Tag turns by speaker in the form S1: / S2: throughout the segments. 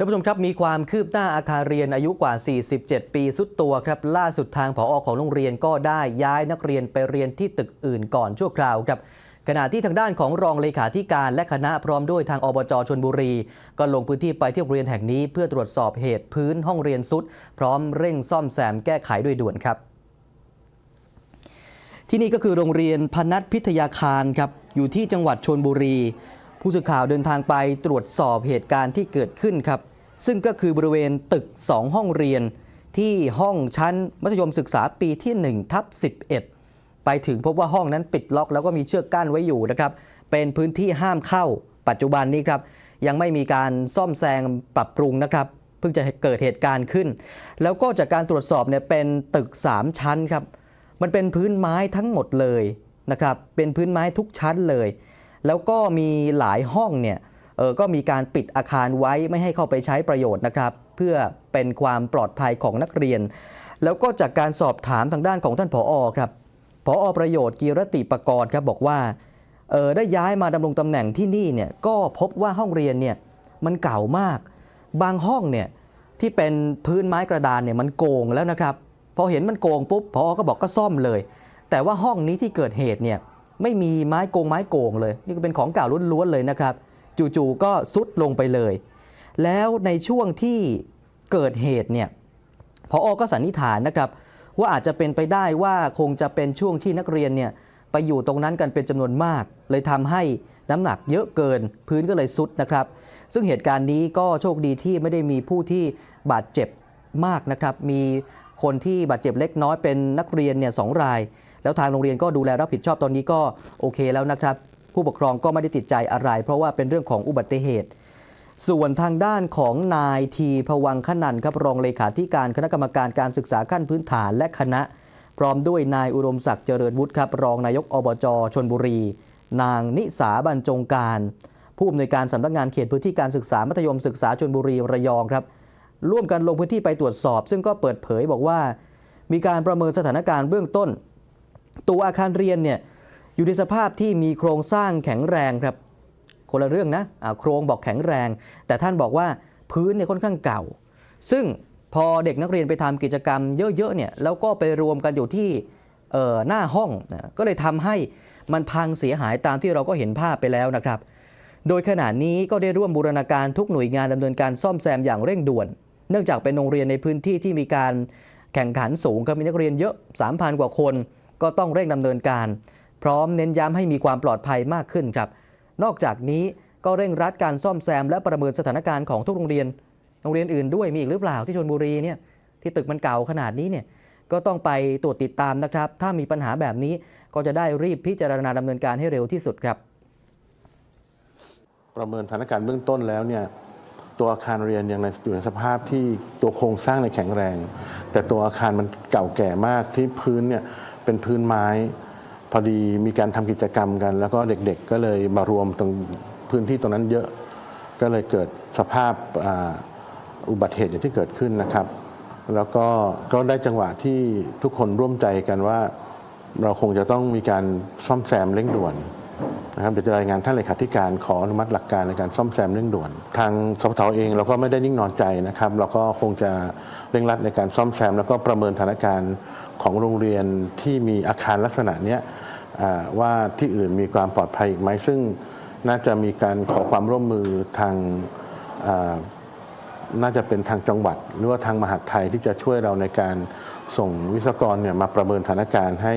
S1: ท่านผู้ชมครับมีความคืบหน้าอาคารเรียนอายุกว่า 47 ปีสุดตัวครับล่าสุดทางผอของโรงเรียนก็ได้ย้ายนักเรียนไปเรียนที่ตึกอื่นก่อนชั่วคราวครับขณะที่ทางด้านของรองเลขาธิการและคณะพร้อมด้วยทางอบจชนบุรี ก็ลงพื้นที่ไปที่โรงเรียนแห่งนี้เพื่อตรวจสอบเหตุพื้นห้องเรียนสุด พร้อมเร่งซ่อมแซมแก้ไขโดยด่วนครับ ที่นี่ก็คือโรงเรียนพนัทพิทยาคารครับอยู่ที่จังหวัดชนบุรี ผู้สื่อข่าวเดินทางไปตรวจสอบเหตุการณ์ที่เกิดขึ้นครับ ซึ่งก็คือบริเวณตึก 2 ห้องเรียน ที่ห้องชั้นมัธยมศึกษาปีที่1ทับ11 ไปถึงพบว่าห้องนั้นปิดล็อก แล้วก็มีเชือกกั้นไว้อยู่นะครับ เป็นพื้นที่ห้ามเข้า ปัจจุบันนี้ครับยังไม่มีการซ่อมแซมปรับปรุงนะครับเพิ่งจะเกิดเหตุการณ์ขึ้น แล้วก็จากการตรวจสอบเนี่ยเป็นตึก 3 ชั้นครับมันเป็นพื้นไม้ทั้งหมดเลยนะครับเป็นพื้นไม้ทุกชั้นเลย แล้วก็มีหลายห้องเนี่ย ออก็มีการปิดอาคารไว้ไม่ให้เข้าไปใช้ประโยชน์นะครับ เพื่อเป็นความปลอดภัยของนักเรียน แล้วก็จากการสอบถามทางด้านของท่านผอครับผอประโยชน์กีรติประกรณ์ครับบอกว่าเออได้ย้ายมาดำรงตำแหน่งที่นี่เนี่ยก็พบว่าห้องเรียนเนี่ยมันเก่ามาก บางห้องเนี่ยที่เป็นพื้นไม้กระดานเนี่ยมันโกงแล้วนะครับ พอเห็นมันโกงปุ๊บพอก็บอกก็ซ่อมเลย แต่ว่าห้องนี้ที่เกิดเหตุเนี่ยไม่มีไม้โกงไม้โกงเลย นี่ก็เป็นของเก่าล้วนๆเลยนะครับ จู่ๆก็ซุดลงไปเลย แล้วในช่วงที่เกิดเหตุเนี่ยพออก็สันนิษฐานนะครับ ว่าอาจจะเป็นไปได้ว่าคงจะเป็นช่วงที่นักเรียนเนี่ยไปอยู่ตรงนั้นกันเป็นจำนวนมาก เลยทำให้น้ำหนักเยอะเกินพื้นก็เลยซุดนะครับ ซึ่งเหตุการณ์นี้ก็โชคดีที่ไม่ได้มีผู้ที่บาดเจ็บมากนะครับ มีคนที่บาดเจ็บเล็กน้อยเป็นนักเรียนเนี่ยสองราย แล้วทางโรงเรียนก็ดูแลรับผิดชอบตอนนี้ก็โอเคแล้วนะครับ ผู้ปกครองก็ไม่ได้ติดใจอะไร เพราะว่าเป็นเรื่องของอุบัติเหตุ ส่วนทางด้านของนายทีพวังขนันครับรองเลขาธิการคณะกรรมการการศึกษาขั้นพื้นฐานและคณะ พร้อมด้วยนายอุดมศักดิ์เจริญวุฒิครับรองนายกอบจชนบุรี นางนิสาบรรจงการ ผู้อำนวยการสำนักงานเขตพื้นที่การศึกษามัธยมศึกษาชนบุรีระยองครับร่วมกันลงพื้นที่ไปตรวจสอบ ซึ่งก็เปิดเผยบอกว่า มีการประเมินสถานการณ์เบื้องต้น ตัวอาคารเรียนเนี่ย อยู่ในสภาพที่มีโครงสร้างแข็งแรงครับ คนละเรื่องนะอ่าโครงบอกแข็งแรง แต่ท่านบอกว่าพื้นเนี่ยค่อนข้างเก่า ซึ่งพอเด็กนักเรียนไปทำกิจกรรมเยอะๆเนี่ยแล้วก็ไปรวมกันอยู่ที่หน้าห้องนะก็เลยทำให้มันพังเสียหายตามที่เราก็เห็นภาพไปแล้วนะครับ โดยขณะนี้ก็ได้ร่วมบูรณาการทุกหน่วยงานดำเนินการซ่อมแซมอย่างเร่งด่วน เนื่องจากเป็นโรงเรียนในพื้นที่ที่มีการแข่งขันสูงครับมีนักเรียนเยอะ 3,000 กว่าคน ก็ต้องเร่งดำเนินการ พร้อมเน้นย้ำให้มีความปลอดภัยมากขึ้นครับ นอกจากนี้ก็เร่งรัดการซ่อมแซมและประเมินสถานการณ์ของทุกโรงเรียน โรงเรียนอื่นด้วยมีอีกหรือเปล่าที่ชนบุรีเนี่ยที่ตึกมันเก่าขนาดนี้เนี่ยก็ต้องไปตรวจติดตามนะครับ ถ้ามีปัญหาแบบนี้ก็จะได้รีบพิจารณาดำเนินการให้เร็วที่สุดครับ
S2: ประเมินสถานการณ์เบื้องต้นแล้วเนี่ยตัวอาคารเรียนยังอยู่ในสภาพที่ตัวโครงสร้างในแข็งแรง แต่ตัวอาคารมันเก่าแก่มากที่พื้นเนี่ยเป็นพื้นไม้ พอดีมีการทำกิจกรรมกัน แล้วก็เด็กๆก็เลยมารวมตรงพื้นที่ตรงนั้นเยอะ ก็เลยเกิดสภาพอ,อุบัติเหตุอย่างที่เกิดขึ้นนะครับ แล้วก็ก็ได้จังหวะที่ทุกคนร่วมใจกันว่า เราคงจะต้องมีการซ่อมแซมเร่งด่วน นะครับเดี๋ยวจะรายงานท่านเลขาธิการขออนุมัติหลักการในการซ่อมแซมเร่งด่วน ทางสพทเองเราก็ไม่ได้นิ่งนอนใจนะครับ เราก็คงจะเร่งรัดในการซ่อมแซม แล้วก็ประเมินสถานการณ์ของโรงเรียนที่มีอาคารลักษณะเนี้ยว่าที่อื่นมีความปลอดภัยอีกไหมซึ่งน่าจะมีการขอความร่วมมือทางน่าจะเป็นทางจังหวัด หรือว่าทางมหาดไทยที่จะช่วยเราในการส่งวิศวกรเนี่ยมาประเมินสถานการณ์ให้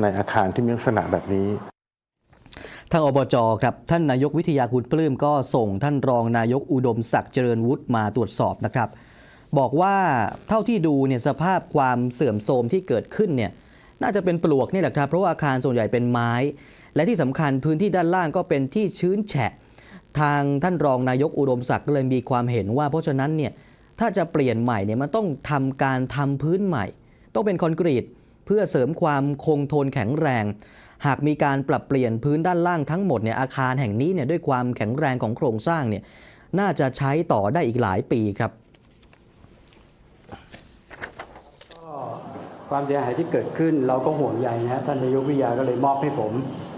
S2: ในอาคารที่มีลักษณะแบบนี้
S1: ทางอบจครับท่านนายกวิทยาคุณปลื้มก็ส่งท่านรองนายกอุดมศักดิ์เจริญวุฒิมาตรวจสอบนะครับ บอกว่าเท่าที่ดูเนี่ยสภาพความเสื่อมโทรมที่เกิดขึ้นเนี่ยน่าจะเป็นปลวกนี่แหละครับ เพราะว่าอาคารส่วนใหญ่เป็นไม้ และที่สำคัญพื้นที่ด้านล่างก็เป็นที่ชื้นแฉะ ทางท่านรองนายกอุดมศักดิ์ก็เลยมีความเห็นว่า เพราะฉะนั้นเนี่ยถ้าจะเปลี่ยนใหม่เนี่ยมันต้องทำการทำพื้นใหม่ ต้องเป็นคอนกรีตเพื่อเสริมความคงทนแข็งแรง หากมีการปรับเปลี่ยนพื้นด้านล่างทั้งหมดเนี่ยอาคารแห่งนี้เนี่ยด้วยความแข็งแรงของโครงสร้างเนี่ยน่าจะใช้ต่อได้อีกหลายปีครับ
S3: ก็ความเสียหายที่เกิดขึ้นเราก็ห่วงใยนะท่านนายกวิทยาก็เลยมอบให้ผม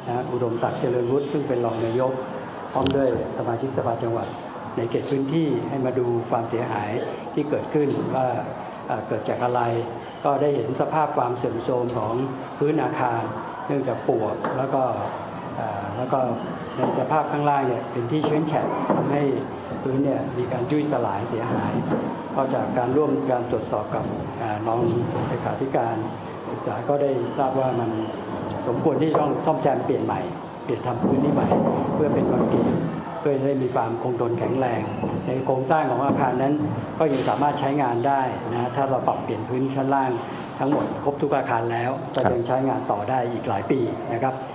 S3: นะอุดมศักดิ์เจริญวุฒิซึ่งเป็นรองนายกพร้อมด้วยสมาชิกสภาจังหวัด ในเขตพื้นที่ให้มาดูความเสียหายที่เกิดขึ้นว่าเกิดจากอะไร ก็ได้เห็นสภาพความเสื่อมโทรมของพื้นอาคาร เนื่องจากปวกแล้วก็แล้วก็ในสภาพข้างล่างเนี่ยเป็นที่ชื้นแฉะทำให้พื้นเนี่ยมีการยุ่ยสลายเสียหายก็จากการร่วมการตรวจสอบกับอ่ารองเลขาธิการศึกษาก็ได้ทราบว่ามันสมควรที่ต้องซ่อมแซมเปลี่ยนใหม่ เปลี่ยนทำพื้นที่ใหม่ เพื่อเป็นคอนกรีตเพื่อให้มีความคงทนแข็งแรง ในโครงสร้างของอาคารนั้นก็ยังสามารถใช้งานได้นะถ้าเราปรับเปลี่ยนพื้นชั้นล่าง ทั้งหมดครบทุกอาคารแล้วก็ยังใช้งานต่อได้อีกหลายปีนะครับ